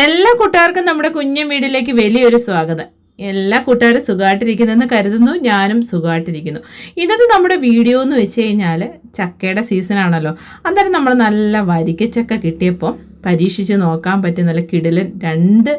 എല്ലാ കൂട്ടുകാർക്കും നമ്മുടെ കുഞ്ഞു വീടിലേക്ക് വലിയൊരു സ്വാഗതം. എല്ലാ കൂട്ടുകാരും സുഖമായിട്ടിരിക്കുന്നെന്ന് കരുതുന്നു ഞാനും സുഖമായിട്ടിരിക്കുന്നു. ഇന്നത്തെ നമ്മുടെ വീഡിയോ എന്ന് വെച്ച് കഴിഞ്ഞാൽ ചക്കയുടെ സീസണാണല്ലോ അന്നേരം നമ്മൾ നല്ല വരിക്കച്ചക്ക കിട്ടിയപ്പോൾ പരീക്ഷിച്ച് നോക്കാൻ പറ്റിയ നല്ല കിടിലൻ രണ്ട്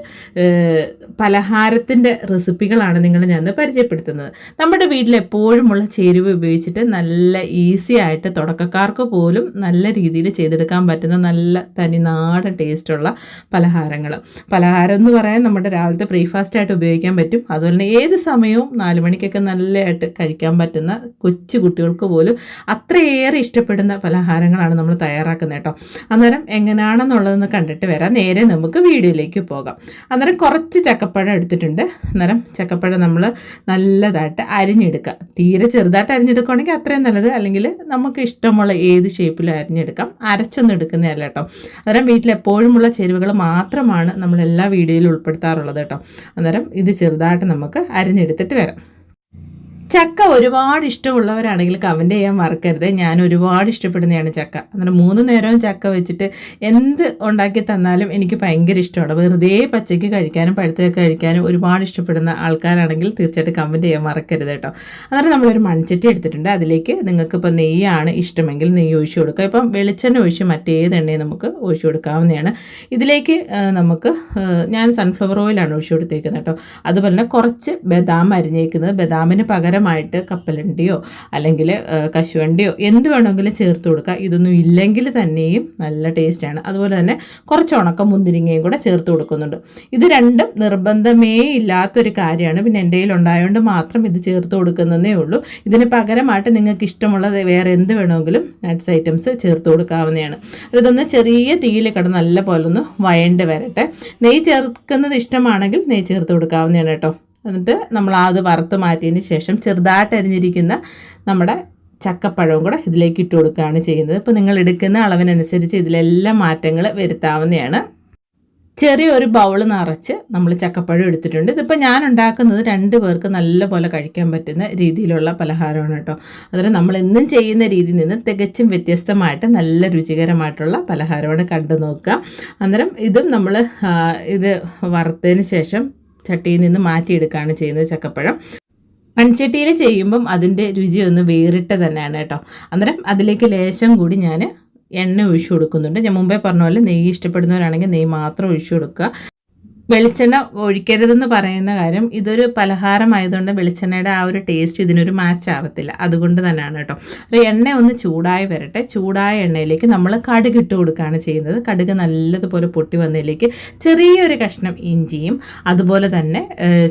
പലഹാരത്തിന്റെ റെസിപ്പികളാണ് നിങ്ങൾ ഞാൻ പരിചയപ്പെടുത്തുന്നത്. നമ്മുടെ വീട്ടിൽ എപ്പോഴുമുള്ള ചേരുവ ഉപയോഗിച്ചിട്ട് നല്ല ഈസി ആയിട്ട് തുടക്കക്കാർക്ക് പോലും നല്ല രീതിയിൽ ചെയ്തെടുക്കാൻ പറ്റുന്ന നല്ല തനി നാടൻ ടേസ്റ്റുള്ള പലഹാരങ്ങൾ. പലഹാരം എന്ന് പറയാൻ നമ്മുടെ രാവിലത്തെ ബ്രേക്ക്ഫാസ്റ്റ് ആയിട്ട് ഉപയോഗിക്കാൻ പറ്റും. അതുപോലെ തന്നെ ഏത് സമയവും നാല് മണിക്കൊക്കെ നല്ലതായിട്ട് കഴിക്കാൻ പറ്റുന്ന കൊച്ചു കുട്ടികൾക്ക് പോലും അത്രയേറെ ഇഷ്ടപ്പെടുന്ന പലഹാരങ്ങളാണ് നമ്മൾ തയ്യാറാക്കുന്നത് കേട്ടോ. അന്നേരം എങ്ങനെയാണെന്നുള്ളത് അതൊന്ന് കണ്ടിട്ട് വരാം. നേരെ നമുക്ക് വീഡിയോയിലേക്ക് പോകാം. അന്നേരം കുറച്ച് ചക്കപ്പഴം എടുത്തിട്ടുണ്ട്. അന്നേരം ചക്കപ്പഴം നമ്മൾ നല്ലതായിട്ട് അരിഞ്ഞെടുക്കുക തീരെ ചെറുതായിട്ട് അരിഞ്ഞെടുക്കുകയാണെങ്കിൽ അത്രയും നല്ലത്. അല്ലെങ്കിൽ നമുക്ക് ഇഷ്ടമുള്ള ഏത് ഷേപ്പിലും അരിഞ്ഞെടുക്കാം. അരച്ചൊന്നും എടുക്കുന്നതല്ല കേട്ടോ. അന്നേരം വീട്ടിൽ എപ്പോഴുമുള്ള ചേരുവകൾ മാത്രമാണ് നമ്മൾ എല്ലാ വീഡിയോയിലും ഉൾപ്പെടുത്താറുള്ളത് കേട്ടോ. അന്നേരം ഇത് ചെറുതായിട്ട് നമുക്ക് അരിഞ്ഞെടുത്തിട്ട് വരാം. ചക്ക ഒരുപാട് ഇഷ്ടമുള്ളവരാണെങ്കിൽ കമന്റ് ചെയ്യാൻ മറക്കരുത്. ഞാൻ ഒരുപാട് ഇഷ്ടപ്പെടുന്നതാണ് ചക്ക. അന്നേരം മൂന്ന് നേരവും ചക്ക വെച്ചിട്ട് എന്ത് ഉണ്ടാക്കി തന്നാലും എനിക്ക് ഭയങ്കര ഇഷ്ടമാണ്. വെറുതെ പച്ചയ്ക്ക് കഴിക്കാനും പഴുത്തൊക്കെ കഴിക്കാനും ഒരുപാട് ഇഷ്ടപ്പെടുന്ന ആൾക്കാരാണെങ്കിൽ തീർച്ചയായിട്ടും കമന്റ് ചെയ്യാൻ മറക്കരുത് കേട്ടോ. അന്നേരം നമ്മളൊരു മൺചട്ടി എടുത്തിട്ടുണ്ട്. അതിലേക്ക് നിങ്ങൾക്ക് ഇപ്പോൾ നെയ്യാണ് ഇഷ്ടമെങ്കിൽ നെയ്യ് ഒഴിച്ചു കൊടുക്കുക. ഇപ്പം വെളിച്ചെണ്ണ ഒഴിച്ച് മറ്റേത് എണ്ണയും നമുക്ക് ഒഴിച്ചു കൊടുക്കാവുന്നതാണ്. ഇതിലേക്ക് നമുക്ക് ഞാൻ സൺഫ്ലവർ ഓയിലാണ് ഒഴിച്ചു കൊടുത്തേക്കുന്നത് കേട്ടോ. അതുപോലെ തന്നെ കുറച്ച് ബദാം അരിഞ്ഞേക്കുന്നത്. ബദാമിന് പകരം പകരമായിട്ട് കപ്പലണ്ടിയോ അല്ലെങ്കിൽ കശുവണ്ടിയോ എന്ത് വേണമെങ്കിലും ചേർത്ത് കൊടുക്കുക. ഇതൊന്നും ഇല്ലെങ്കിൽ തന്നെയും നല്ല ടേസ്റ്റാണ് അതുപോലെ തന്നെ കുറച്ച് ഉണക്ക മുന്തിരിങ്ങയും കൂടെ ചേർത്ത് കൊടുക്കുന്നുണ്ട്. ഇത് രണ്ടും നിർബന്ധമേ ഇല്ലാത്തൊരു കാര്യമാണ്. പിന്നെ എന്റെ കയ്യിൽ ഉണ്ടായതുകൊണ്ട് മാത്രം ഇത് ചേർത്ത് കൊടുക്കുന്നതേ ഉള്ളൂ. ഇതിന് പകരമായിട്ട് നിങ്ങൾക്ക് ഇഷ്ടമുള്ളത് വേറെ എന്ത് വേണമെങ്കിലും നട്ട്സ് ഐറ്റംസ് ചേർത്ത് കൊടുക്കാവുന്നതാണ്. ഇതൊന്ന് ചെറിയ തീയിൽ കിടന്ന് നല്ല പോലെ ഒന്ന് വയണ്ട് വരട്ടെ. നെയ്യ് ചേർക്കുന്നത് ഇഷ്ടമാണെങ്കിൽ നെയ്യ് ചേർത്ത് കൊടുക്കാവുന്നതാണ് കേട്ടോ. എന്നിട്ട് നമ്മൾ അത് വറുത്ത് മാറ്റിയതിന് ശേഷം ചെറുതായിട്ട് അരിഞ്ഞിരിക്കുന്ന നമ്മുടെ ചക്കപ്പഴവും കൂടെ ഇതിലേക്ക് ഇട്ട് കൊടുക്കുകയാണ് ചെയ്യുന്നത്. ഇപ്പോൾ നിങ്ങൾ എടുക്കുന്ന അളവിനനുസരിച്ച് ഇതിലെല്ലാം മാറ്റങ്ങൾ വരുത്താവുന്നതാണ്. ചെറിയൊരു ബൗൾ നിറച്ച് നമ്മൾ ചക്കപ്പഴം എടുത്തിട്ടുണ്ട്. ഇതിപ്പോൾ ഞാൻ ഉണ്ടാക്കുന്നത് രണ്ട് പേർക്ക് നല്ലപോലെ കഴിക്കാൻ പറ്റുന്ന രീതിയിലുള്ള പലഹാരമാണ് കേട്ടോ. അതായത് നമ്മൾ എന്നും ചെയ്യുന്ന രീതിയിൽ നിന്ന് തികച്ചും വ്യത്യസ്തമായിട്ട് നല്ല രുചികരമായിട്ടുള്ള പലഹാരമാണ് കണ്ടു നോക്കുക. അന്നേരം ഇതും നമ്മൾ ഇത് വറുത്തതിന് ശേഷം ചട്ടിയിൽ നിന്ന് മാറ്റിയെടുക്കുകയാണ് ചെയ്യുന്നത് ചക്കപ്പഴം. മൺചട്ടിയിൽ ചെയ്യുമ്പം അതിന്റെ രുചി ഒന്ന് വേറിട്ട് തന്നെയാണ് കേട്ടോ. അന്നേരം അതിലേക്ക് ലേശം കൂടി ഞാൻ എണ്ണ ഒഴിച്ചു കൊടുക്കുന്നുണ്ട്. ഞാൻ മുമ്പേ പറഞ്ഞ പോലെ നെയ്യ് ഇഷ്ടപ്പെടുന്നവരാണെങ്കിൽ നെയ്യ് മാത്രം ഒഴിച്ചു കൊടുക്കുക. വെളിച്ചെണ്ണ ഒഴിക്കരുതെന്ന് പറയുന്ന കാര്യം ഇതൊരു പലഹാരമായതുകൊണ്ട് വെളിച്ചെണ്ണയുടെ ആ ഒരു ടേസ്റ്റ് ഇതിനൊരു മാച്ച് ആവത്തില്ല. അതുകൊണ്ട് തന്നെയാണ് കേട്ടോ. അപ്പോൾ എണ്ണ ഒന്ന് ചൂടായി വരട്ടെ. ചൂടായ എണ്ണയിലേക്ക് നമ്മൾ കടുക് ഇട്ട് കൊടുക്കുകയാണ് ചെയ്യുന്നത്. കടുക് നല്ലതുപോലെ പൊട്ടി വന്നതിലേക്ക് ചെറിയൊരു കഷ്ണം ഇഞ്ചിയും അതുപോലെ തന്നെ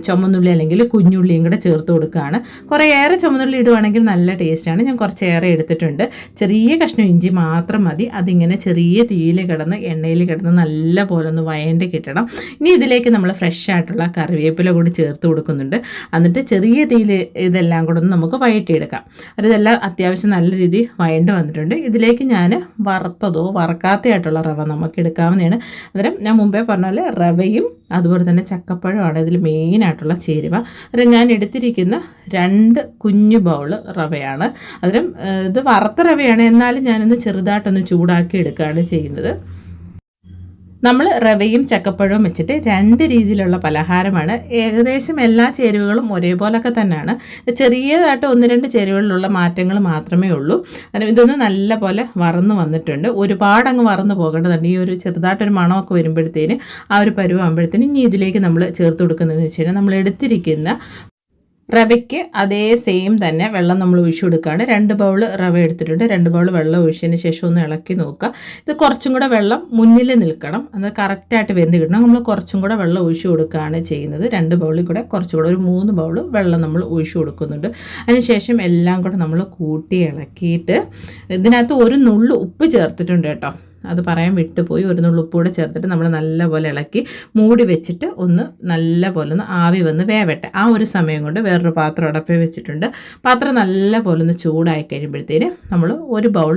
ചുമന്നുള്ളി അല്ലെങ്കിൽ കുഞ്ഞുള്ളിയും കൂടെ ചേർത്ത് കൊടുക്കുകയാണ്. കുറേയേറെ ചുമന്നുള്ളി ഇടുവാണെങ്കിൽ നല്ല ടേസ്റ്റാണ് ഞാൻ കുറച്ചേറെ എടുത്തിട്ടുണ്ട്. ചെറിയ കഷ്ണം ഇഞ്ചി മാത്രം മതി. അതിങ്ങനെ ചെറിയ തീയിൽ കിടന്ന് എണ്ണയിൽ കിടന്ന് നല്ല പോലെ ഒന്ന് വയന്റെ കിട്ടണം. ഇനി ഇതിലേക്ക് നമ്മൾ ഫ്രഷ് ആയിട്ടുള്ള കറിവേപ്പില കൂടി ചേർത്ത് കൊടുക്കുന്നുണ്ട്. എന്നിട്ട് ചെറിയ തീയിൽ ഇതെല്ലാം കൂടെ ഒന്ന് നമുക്ക് വയറ്റിയെടുക്കാം. ഇതെല്ലാം അത്യാവശ്യം നല്ല രീതിയിൽ വയണ്ട് വന്നിട്ടുണ്ട്. ഇതിലേക്ക് ഞാൻ വറുത്തതോ വറക്കാത്തയായിട്ടുള്ള റവ നമുക്ക് എടുക്കാവുന്നതാണ്. അന്നേരം ഞാൻ മുമ്പേ പറഞ്ഞ പോലെ റവയും അതുപോലെ തന്നെ ചക്കപ്പഴമാണ് ഇതിൽ മെയിനായിട്ടുള്ള ചേരുവ. അന്നേരം ഞാൻ എടുത്തിരിക്കുന്ന രണ്ട് കുഞ്ഞു ബൗൾ റവയാണ്. അന്നേരം ഇത് വറുത്ത റവയാണ്. എന്നാലും ഞാനൊന്ന് ചെറുതായിട്ടൊന്ന് ചൂടാക്കി എടുക്കുകയാണ് ചെയ്യുന്നത്. നമ്മൾ റവയും ചക്കപ്പഴവും വെച്ചിട്ട് രണ്ട് രീതിയിലുള്ള പലഹാരമാണ്. ഏകദേശം എല്ലാ ചേരുവകളും ഒരേപോലൊക്കെ തന്നെയാണ്. ചെറിയതായിട്ട് ഒന്ന് രണ്ട് ചേരുവകളിലുള്ള മാറ്റങ്ങൾ മാത്രമേ ഉള്ളൂ. ഇതൊന്ന് നല്ല പോലെ വറന്ന് വന്നിട്ടുണ്ട്. ഒരുപാട് അങ്ങ് വറന്ന് പോകേണ്ടതുണ്ട്. ഈ ഒരു ചെറുതായിട്ടൊരു മണമൊക്കെ വരുമ്പോഴത്തേന് ആ ഒരു പരുവാകുമ്പോഴത്തേന് ഇനി ഇതിലേക്ക് നമ്മൾ ചേർത്ത് കൊടുക്കുന്നതെന്ന് വെച്ച് കഴിഞ്ഞാൽ നമ്മൾ എടുത്തിരിക്കുന്ന റവയ്ക്ക് അതേ സെയിം തന്നെ വെള്ളം നമ്മൾ ഒഴിച്ചു കൊടുക്കുകയാണ് രണ്ട് ബൗൾ റവ എടുത്തിട്ടുണ്ട്. രണ്ട് ബൗൾ വെള്ളം ഒഴിച്ചതിന് ശേഷം ഒന്ന് ഇളക്കി നോക്കുക. ഇത് കുറച്ചും കൂടെ വെള്ളം മുന്നിൽ നിൽക്കണം. അത് കറക്റ്റായിട്ട് വെന്ത് കിട്ടണം. നമ്മൾ കുറച്ചും കൂടെ വെള്ളം ഒഴിച്ചു കൊടുക്കുകയാണ് ചെയ്യുന്നത്. രണ്ട് ബൗളിൽ കൂടെ കുറച്ചും കൂടെ ഒരു മൂന്ന് ബൗൾ വെള്ളം നമ്മൾ ഒഴിച്ചു കൊടുക്കുന്നുണ്ട്. അതിനുശേഷം എല്ലാം കൂടെ നമ്മൾ കൂട്ടി ഇളക്കിയിട്ട് ഇതിനകത്ത് ഒരു നുള്ളു ഉപ്പ് ചേർത്തിട്ടുണ്ട് കേട്ടോ. അത് പറയാൻ വിട്ടുപോയി ഒരു നുള്ളുപ്പൂടെ ചേർത്തിട്ട് നമ്മൾ നല്ലപോലെ ഇളക്കി മൂടി വെച്ചിട്ട് ഒന്ന് നല്ലപോലെ ഒന്ന് ആവി വന്ന് വേവട്ടെ. ആ ഒരു സമയം കൊണ്ട് വേറൊരു പാത്രം അടപ്പി വെച്ചിട്ടുണ്ട്. പാത്രം നല്ലപോലെ ഒന്ന് ചൂടായി കഴിയുമ്പോഴത്തേന് നമ്മൾ ഒരു ബൗൾ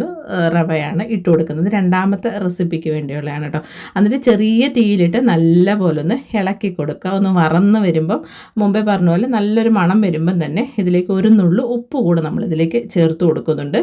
റവയാണ് ഇട്ട് കൊടുക്കുന്നത്. രണ്ടാമത്തെ റെസിപ്പിക്ക് വേണ്ടിയുള്ളതാണ് കേട്ടോ. എന്നിട്ട് ചെറിയ തീയിലിട്ട് നല്ലപോലെ ഒന്ന് ഇളക്കി കൊടുക്കുക. ഒന്ന് വറന്ന് വരുമ്പം മുമ്പേ പറഞ്ഞ പോലെ നല്ലൊരു മണം വരുമ്പം തന്നെ ഇതിലേക്ക് ഒരു നുള്ളു ഉപ്പ് കൂടെ നമ്മൾ ഇതിലേക്ക് ചേർത്ത് കൊടുക്കുന്നുണ്ട്.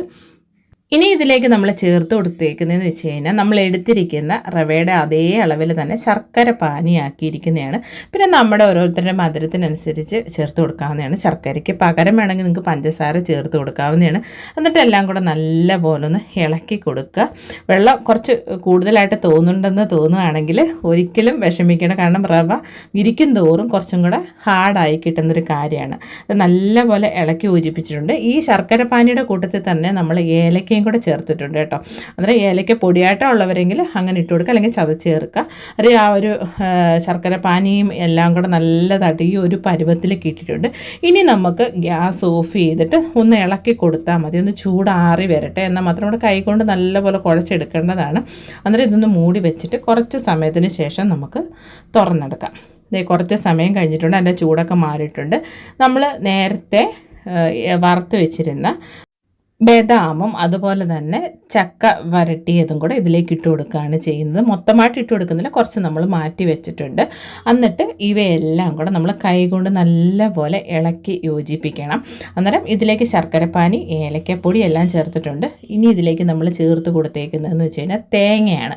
ഇനി ഇതിലേക്ക് നമ്മൾ ചേർത്ത് കൊടുത്തേക്കുന്നതെന്ന് വെച്ച് കഴിഞ്ഞാൽ നമ്മൾ എടുത്തിരിക്കുന്ന റവയുടെ അതേ അളവിൽ തന്നെ ശർക്കര പാനിയാക്കിയിരിക്കുന്നതാണ്. പിന്നെ നമ്മുടെ ഓരോരുത്തരുടെ മധുരത്തിനനുസരിച്ച് ചേർത്ത് കൊടുക്കാവുന്നതാണ്. ശർക്കരയ്ക്ക് പകരം വേണമെങ്കിൽ നിങ്ങൾക്ക് പഞ്ചസാര ചേർത്ത് കൊടുക്കാവുന്നതാണ്. എന്നിട്ട് എല്ലാം കൂടെ നല്ല പോലെ ഒന്ന് ഇളക്കി കൊടുക്കുക. വെള്ളം കുറച്ച് കൂടുതലായിട്ട് തോന്നുന്നുണ്ടെന്ന് തോന്നുകയാണെങ്കിൽ ഒരിക്കലും വിഷമിക്കണം കാരണം റവ ഇരിക്കും തോറും കുറച്ചും കൂടെ ഹാർഡായി കിട്ടുന്നൊരു കാര്യമാണ്. അത് നല്ല പോലെ ഇളക്കി യോജിപ്പിച്ചിട്ടുണ്ട്. ഈ ശർക്കര പാനിയുടെ കൂട്ടത്തിൽ തന്നെ നമ്മൾ ഏലക്ക ഏലക്കയും കൂടെ ചേർത്തിട്ടുണ്ട് കേട്ടോ. അന്നേരം ഏലക്ക പൊടിയായിട്ടോ ഉള്ളവരെങ്കിൽ അങ്ങനെ ഇട്ട് കൊടുക്കുക. അല്ലെങ്കിൽ ചതച്ച് ചേർക്കുക. അത് ആ ഒരു ശർക്കര പാനിയും എല്ലാം കൂടെ നല്ലതായിട്ട് ഈ ഒരു പരുവത്തിൽ ഇട്ടിട്ടുണ്ട് ഇനി നമുക്ക് ഗ്യാസ് ഓഫ് ചെയ്തിട്ട് ഒന്ന് ഇളക്കി കൊടുത്താൽ മതി. ഒന്ന് ചൂടാറി വരട്ടെ. എന്നാൽ മാത്രം നമ്മുടെ കൈ കൊണ്ട് നല്ലപോലെ കുഴച്ചെടുക്കേണ്ടതാണ്. അന്നേരം ഇതൊന്ന് മൂടി വെച്ചിട്ട് കുറച്ച് സമയത്തിന് ശേഷം നമുക്ക് തുറന്നെടുക്കാം. ഇതേ കുറച്ച് സമയം കഴിഞ്ഞിട്ടുണ്ട്. അതിന്റെ ചൂടൊക്കെ മാറിയിട്ടുണ്ട്. നമ്മൾ നേരത്തെ വറുത്ത് വെച്ചിരുന്ന ബദാമും അതുപോലെ തന്നെ ചക്ക വരട്ടിയതും കൂടെ ഇതിലേക്ക് ഇട്ട് കൊടുക്കുകയാണ് ചെയ്യുന്നത്. മൊത്തമായിട്ട് ഇട്ട് കൊടുക്കുന്നില്ല. കുറച്ച് നമ്മൾ മാറ്റി വെച്ചിട്ടുണ്ട്. എന്നിട്ട് ഇവയെല്ലാം കൂടെ നമ്മൾ കൈകൊണ്ട് നല്ലപോലെ ഇളക്കി യോജിപ്പിക്കണം. അന്നേരം ഇതിലേക്ക് ശർക്കരപ്പാനി ഏലക്കപ്പൊടി എല്ലാം ചേർത്തിട്ടുണ്ട്. ഇനി ഇതിലേക്ക് നമ്മൾ ചേർത്ത് കൊടുത്തേക്കുന്നതെന്ന് വെച്ച് കഴിഞ്ഞാൽ തേങ്ങയാണ്.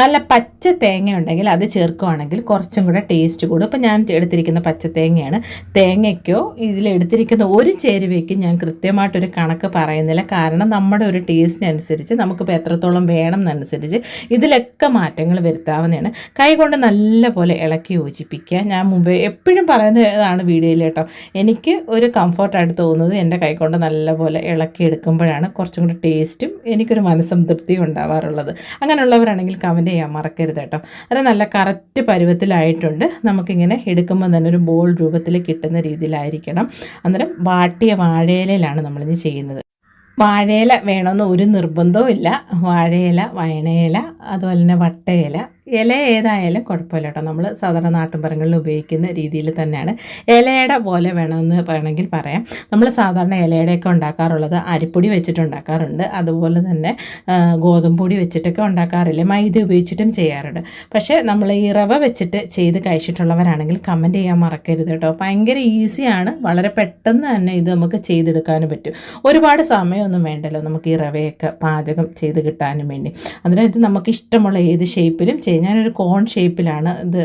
നല്ല പച്ച തേങ്ങ ഉണ്ടെങ്കിൽ അത് ചേർക്കുവാണെങ്കിൽ കുറച്ചും കൂടെ ടേസ്റ്റ് കൂടും. ഇപ്പം ഞാൻ എടുത്തിരിക്കുന്ന പച്ച തേങ്ങയാണ്. തേങ്ങയ്ക്കോ ഇതിലെടുത്തിരിക്കുന്ന ഒരു ചേരുവയ്ക്ക് ഞാൻ കൃത്യമായിട്ടൊരു കണക്ക് പറയുന്നില്ല. കാരണം നമ്മുടെ ഒരു ടേസ്റ്റിനനുസരിച്ച് നമുക്കിപ്പോൾ എത്രത്തോളം വേണം എന്നനുസരിച്ച് ഇതിലൊക്കെ മാറ്റങ്ങൾ വരുത്താവുന്നതാണ്. കൈ കൊണ്ട് നല്ല പോലെ ഇളക്കി യോജിപ്പിക്കുക. ഞാൻ മുമ്പേ എപ്പോഴും പറയുന്നതാണ് വീഡിയോയിൽ കേട്ടോ. എനിക്ക് ഒരു കംഫർട്ടായിട്ട് തോന്നുന്നത് എന്റെ കൈ കൊണ്ട് നല്ല പോലെ ഇളക്കി എടുക്കുമ്പോഴാണ് കുറച്ചും കൂടി ടേസ്റ്റും എനിക്കൊരു മനസ്സംതൃപ്തിയും ഉണ്ടാവാറുള്ളത്. അങ്ങനെയുള്ളവരാണെങ്കിൽ കമന്റ് കമന്റ് ചെയ്യാൻ മറക്കരുത് കേട്ടോ. അത് നല്ല കറക്റ്റ് പരുവത്തിലായിട്ടുണ്ട്. നമുക്കിങ്ങനെ എടുക്കുമ്പോൾ തന്നെ ഒരു ബോൾ രൂപത്തിൽ കിട്ടുന്ന രീതിയിലായിരിക്കണം. അന്നേരം വാട്ടിയ വാഴയിലയിലാണ് നമ്മളിന്ന് ചെയ്യുന്നത്. വാഴയില വേണമെന്ന് ഒരു നിർബന്ധവും ഇല്ല വാഴയില വയണയില അതുപോലെ തന്നെ വട്ടയില ഇല ഏതായാലും കുഴപ്പമില്ല കേട്ടോ. നമ്മൾ സാധാരണ നാട്ടുമ്പറങ്ങളിൽ ഉപയോഗിക്കുന്ന രീതിയിൽ തന്നെയാണ്. ഇലയുടെ പോലെ വേണമെന്ന് വേണമെങ്കിൽ പറയാം. നമ്മൾ സാധാരണ ഇലയുടെയൊക്കെ ഉണ്ടാക്കാറുള്ളത് അരിപ്പൊടി വെച്ചിട്ട് ഉണ്ടാക്കാറുണ്ട്. അതുപോലെ തന്നെ ഗോതമ്പ് പൊടി വെച്ചിട്ടൊക്കെ ഉണ്ടാക്കാറില്ല. മൈദ ഉപയോഗിച്ചിട്ടും ചെയ്യാറുണ്ട്. പക്ഷേ നമ്മൾ ഈ റവ വെച്ചിട്ട് ചെയ്ത് കഴിച്ചിട്ടുള്ളവരാണെങ്കിൽ കമന്റ് ചെയ്യാൻ മറക്കരുത് കേട്ടോ. ഭയങ്കര ഈസിയാണ്. വളരെ പെട്ടെന്ന് തന്നെ ഇത് നമുക്ക് ചെയ്തെടുക്കാനും പറ്റും. ഒരുപാട് സമയമൊന്നും വേണ്ടല്ലോ നമുക്ക് ഈ റവയൊക്കെ പാചകം ചെയ്ത് കിട്ടാനും വേണ്ടി. അതിനകത്ത് നമുക്ക് ഇഷ്ടമുള്ള ഏത് ഷേപ്പിലും ഞാനൊരു കോൺ ഷേപ്പിലാണ് ഇത്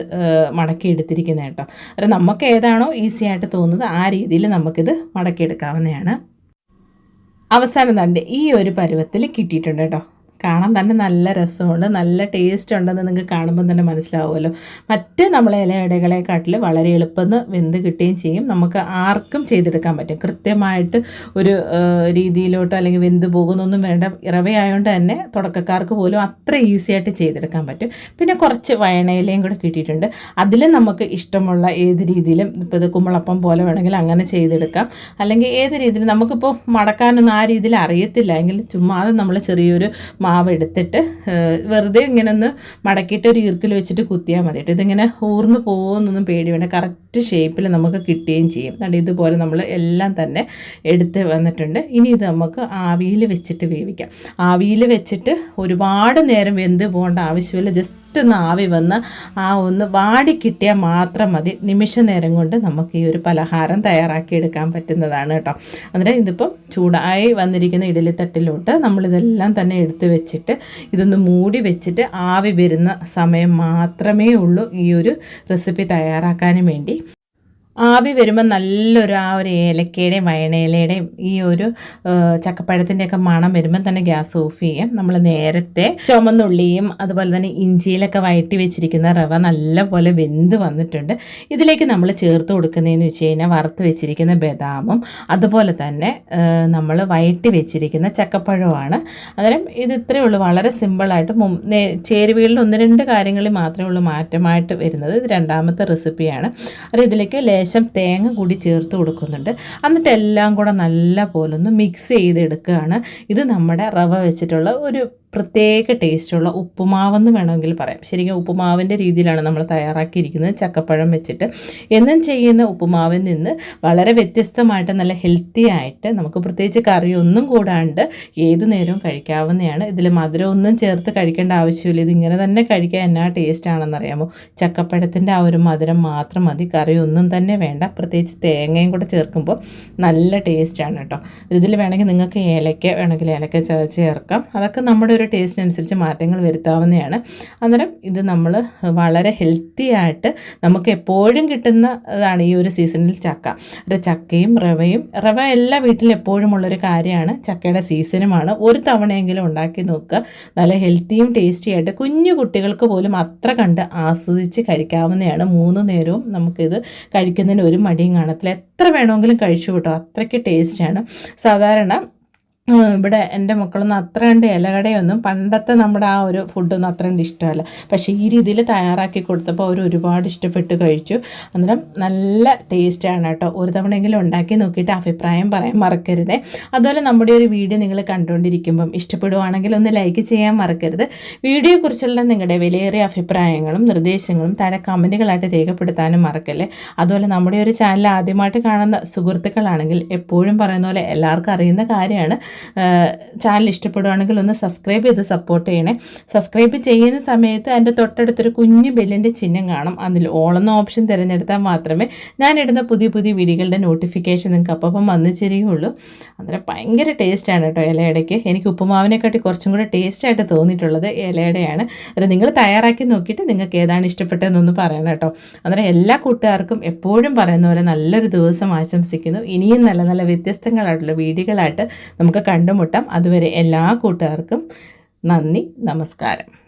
മടക്കി എടുത്തിരിക്കുന്നത് കേട്ടോ. അത് നമുക്ക് ഏതാണോ ഈസി ആയിട്ട് തോന്നുന്നത് ആ രീതിയിൽ നമുക്കിത് മടക്കിയെടുക്കാവുന്നതാണ്. അവസാനം തണ്ട് ഈ ഒരു പരുവത്തിൽ കിട്ടിയിട്ടുണ്ട് കേട്ടോ. കാണാൻ തന്നെ നല്ല രസമുണ്ട്. നല്ല ടേസ്റ്റ് ഉണ്ടെന്ന് നിങ്ങൾക്ക് കാണുമ്പോൾ തന്നെ മനസ്സിലാവുമല്ലോ. മറ്റ് നമ്മളെ ഇലയിടകളെക്കാട്ടിൽ വളരെ എളുപ്പം വെന്ത് കിട്ടുകയും ചെയ്യും. നമുക്ക് ആർക്കും ചെയ്തെടുക്കാൻ പറ്റും. കൃത്യമായിട്ട് ഒരു രീതിയിലോട്ടോ അല്ലെങ്കിൽ വെന്ത് പോകുന്നൊന്നും വേണ്ട ഇറവയായതുകൊണ്ട് തന്നെ തുടക്കക്കാർക്ക് പോലും അത്ര ഈസി ആയിട്ട് ചെയ്തെടുക്കാൻ പറ്റും. പിന്നെ കുറച്ച് വയണയിലയും കൂടെ കിട്ടിയിട്ടുണ്ട്. അതിലും നമുക്ക് ഇഷ്ടമുള്ള ഏത് രീതിയിലും ഇപ്പോൾ ഇത് കുമ്പളപ്പം പോലെ വേണമെങ്കിൽ അങ്ങനെ ചെയ്തെടുക്കാം. അല്ലെങ്കിൽ ഏത് രീതിയിൽ നമുക്കിപ്പോൾ മടക്കാനൊന്നും ആ രീതിയിൽ അറിയത്തില്ല. എങ്കിൽ ചുമ്മാതെ നമ്മൾ ചെറിയൊരു മാവ് എടുത്തിട്ട് വെറുതെ ഇങ്ങനെ ഒന്ന് മടക്കിയിട്ട് ഒരു ഈർക്കിൽ വെച്ചിട്ട് കുത്തിയാൽ മതി കേട്ടോ. ഇതിങ്ങനെ ഊർന്ന് പോകുമെന്നൊന്നും പേടി വേണ്ട. കറക്റ്റ് ഷേപ്പിൽ നമുക്ക് കിട്ടുകയും ചെയ്യും. അത് ഇതുപോലെ നമ്മൾ എല്ലാം തന്നെ എടുത്ത് വന്നിട്ടുണ്ട്. ഇനി ഇത് നമുക്ക് ആവിയിൽ വെച്ചിട്ട് വേവിക്കാം. ആവിയിൽ വെച്ചിട്ട് ഒരുപാട് നേരം വെന്ത് പോകേണ്ട ആവശ്യമില്ല. ജസ്റ്റ് ഒന്ന് ആവി വന്ന് ആ ഒന്ന് വാടി കിട്ടിയാൽ മാത്രം മതി. നിമിഷ നേരം കൊണ്ട് നമുക്ക് ഈ ഒരു പലഹാരം തയ്യാറാക്കിയെടുക്കാൻ പറ്റുന്നതാണ് കേട്ടോ. അന്നേരം ഇതിപ്പം ചൂടായി വന്നിരിക്കുന്ന ഇഡലിത്തട്ടിലോട്ട് നമ്മളിതെല്ലാം തന്നെ എടുത്തു വെച്ചിട്ട് ഇതൊന്ന് മൂടി വെച്ചിട്ട് ആവി വരുന്ന സമയം മാത്രമേ ഉള്ളൂ ഈ ഒരു റെസിപ്പി തയ്യാറാക്കാനും വേണ്ടി. ആവി വരുമ്പോൾ നല്ലൊരു ആ ഒരു ഏലക്കയുടെയും വയണയിലയുടെയും ഈ ഒരു ചക്കപ്പഴത്തിന്റെയൊക്കെ മണം വരുമ്പോൾ തന്നെ ഗ്യാസ് ഓഫ് ചെയ്യും. നമ്മൾ നേരത്തെ ചുമന്നുള്ളിയും അതുപോലെ തന്നെ ഇഞ്ചിയിലൊക്കെ വയറ്റി വെച്ചിരിക്കുന്ന റവ നല്ലപോലെ വെന്ത് വന്നിട്ടുണ്ട്. ഇതിലേക്ക് നമ്മൾ ചേർത്ത് കൊടുക്കുന്നതെന്ന് വെച്ച് കഴിഞ്ഞാൽ വറുത്ത് വെച്ചിരിക്കുന്ന ബദാമും അതുപോലെ തന്നെ നമ്മൾ വയറ്റി വെച്ചിരിക്കുന്ന ചക്കപ്പഴമാണ് അന്നേരം ഇത് ഇത്രയേ ഉള്ളൂ. വളരെ സിമ്പിളായിട്ട് ചേരുവകളിൽ ഒന്ന് രണ്ട് കാര്യങ്ങളിൽ മാത്രമേ ഉള്ളൂ മാറ്റമായിട്ട് വരുന്നത്. ഇത് രണ്ടാമത്തെ റെസിപ്പിയാണ്. അത് ഇതിലേക്ക് ലേശം ലേശം തേങ്ങ കൂടി ചേർത്ത് കൊടുക്കുന്നുണ്ട്. എന്നിട്ട് എല്ലാം കൂടെ നല്ല പോലെ ഒന്ന് മിക്സ് ചെയ്തെടുക്കുകയാണ്. ഇത് നമ്മുടെ റവ വെച്ചിട്ടുള്ള ഒരു പ്രത്യേക ടേസ്റ്റുള്ള ഉപ്പുമാവെന്ന് വേണമെങ്കിൽ പറയാം. ശരിക്കും ഉപ്പുമാവിന്റെ രീതിയിലാണ് നമ്മൾ തയ്യാറാക്കിയിരിക്കുന്നത്. ചക്കപ്പഴം വെച്ചിട്ട്. എന്നും ചെയ്യുന്ന ഉപ്പുമാവിൽ നിന്ന് വളരെ വ്യത്യസ്തമായിട്ട് നല്ല ഹെൽത്തി ആയിട്ട് നമുക്ക് പ്രത്യേകിച്ച് കറിയൊന്നും കൂടാണ്ട് ഏത് നേരവും കഴിക്കാവുന്നതാണ്. ഇതിൽ മധുരമൊന്നും ചേർത്ത് കഴിക്കേണ്ട ആവശ്യമില്ല. ഇതിങ്ങനെ തന്നെ കഴിക്കാൻ എന്നാ ടേസ്റ്റ് ആണെന്നറിയാമോ ചക്കപ്പഴത്തിന്റെ ആ ഒരു മധുരം മാത്രം മതി. കറിയൊന്നും തന്നെ വേണ്ട. പ്രത്യേകിച്ച് തേങ്ങയും കൂടെ ചേർക്കുമ്പോൾ നല്ല ടേസ്റ്റാണ് കേട്ടോ. ഇതിൽ വേണമെങ്കിൽ നിങ്ങൾക്ക് ഏലക്ക വേണമെങ്കിൽ ഏലക്ക ചേർക്കാം. അതൊക്കെ നമ്മുടെ ഒരു ടേസ്റ്റിനനുസരിച്ച് മാറ്റങ്ങൾ വരുത്താവുന്നതാണ്. അന്നേരം ഇത് നമ്മൾ വളരെ ഹെൽത്തി ആയിട്ട് നമുക്ക് എപ്പോഴും കിട്ടുന്നതാണ് ഈ ഒരു സീസണിൽ ചക്ക. ഒരു ചക്കയും റവയും റവ എല്ലാ വീട്ടിലും എപ്പോഴും ഉള്ളൊരു കാര്യമാണ്. ചക്കയുടെ സീസണുമാണ് ഒരു തവണയെങ്കിലും ഉണ്ടാക്കി നോക്കുക. നല്ല ഹെൽത്തിയും ടേസ്റ്റി ആയിട്ട് കുഞ്ഞു കുട്ടികൾക്ക് പോലും അത്ര കണ്ട് ആസ്വദിച്ച് കഴിക്കാവുന്നതാണ്. മൂന്ന് നേരവും നമുക്കിത് കഴിക്കുന്നതിന് ഒരു മടിയും കാണത്തില്ല. എത്ര വേണമെങ്കിലും കഴിച്ചു കേട്ടോ അത്രയ്ക്ക് ടേസ്റ്റാണ് സാധാരണ ഇവിടെ എന്റെ മക്കളൊന്നും അത്ര കണ്ട് ഇലകടയൊന്നും പണ്ടത്തെ നമ്മുടെ ആ ഒരു ഫുഡൊന്നും അത്ര കണ്ട് ഇഷ്ടമല്ല. പക്ഷേ ഈ രീതിയിൽ തയ്യാറാക്കി കൊടുത്തപ്പോൾ അവർ ഒരുപാട് ഇഷ്ടപ്പെട്ട് കഴിച്ചു. അന്നേരം നല്ല ടേസ്റ്റാണ് കേട്ടോ. ഒരു തവണയെങ്കിലും ഉണ്ടാക്കി നോക്കിയിട്ട് അഭിപ്രായം പറയാൻ മറക്കരുത്. അതുപോലെ നമ്മുടെ ഒരു വീഡിയോ നിങ്ങൾ കണ്ടുകൊണ്ടിരിക്കുമ്പം ഇഷ്ടപ്പെടുവാണെങ്കിൽ ഒന്ന് ലൈക്ക് ചെയ്യാൻ മറക്കരുത്. വീഡിയോയെക്കുറിച്ചുള്ള നിങ്ങളുടെ വിലയേറിയ അഭിപ്രായങ്ങളും നിർദ്ദേശങ്ങളും താഴെ കമന്റുകളായിട്ട് രേഖപ്പെടുത്താനും മറക്കല്ലേ. അതുപോലെ നമ്മുടെ ഒരു ചാനൽ ആദ്യമായിട്ട് കാണുന്ന സുഹൃത്തുക്കളാണെങ്കിൽ എപ്പോഴും പറയുന്ന പോലെ എല്ലാവർക്കും അറിയുന്ന കാര്യമാണ്. ചാനൽ ഇഷ്ടപ്പെടുവാണെങ്കിൽ ഒന്ന് സബ്സ്ക്രൈബ് ചെയ്ത് സപ്പോർട്ട് ചെയ്യണേ. സബ്സ്ക്രൈബ് ചെയ്യുന്ന സമയത്ത് അതിന്റെ തൊട്ടടുത്തൊരു കുഞ്ഞ് ബെല്ലിന്റെ ചിഹ്നം കാണും. അതിൽ ഓളെന്ന ഓപ്ഷൻ തിരഞ്ഞെടുത്താൽ മാത്രമേ ഞാൻ ഇടുന്ന പുതിയ പുതിയ വീഡിയോകളുടെ നോട്ടിഫിക്കേഷൻ നിങ്ങൾക്ക് അപ്പം വന്നു ചേരുകയുള്ളൂ. അന്നേരം ഭയങ്കര ടേസ്റ്റാണ് കേട്ടോ ഇലയടയ്ക്ക്. എനിക്ക് ഉപ്പുമാവിനെക്കാട്ടി കുറച്ചും കൂടെ ടേസ്റ്റായിട്ട് തോന്നിയിട്ടുള്ളത് ഇലയുടെയാണ്. അത് നിങ്ങൾ തയ്യാറാക്കി നോക്കിയിട്ട് നിങ്ങൾക്ക് ഏതാണ് ഇഷ്ടപ്പെട്ടതെന്നൊന്ന് പറയണം കേട്ടോ. അന്നേരം എല്ലാ കൂട്ടുകാർക്കും എപ്പോഴും പറയുന്ന പോലെ നല്ലൊരു ദിവസം ആശംസിക്കുന്നു. ഇനിയും നല്ല നല്ല വ്യത്യസ്തങ്ങളായിട്ടുള്ള വീഡിയോകളായിട്ട് നമുക്ക് കണ്ടുമുട്ടാം. അതുവരെ എല്ലാ കൂട്ടുകാർക്കും നന്ദി നമസ്കാരം.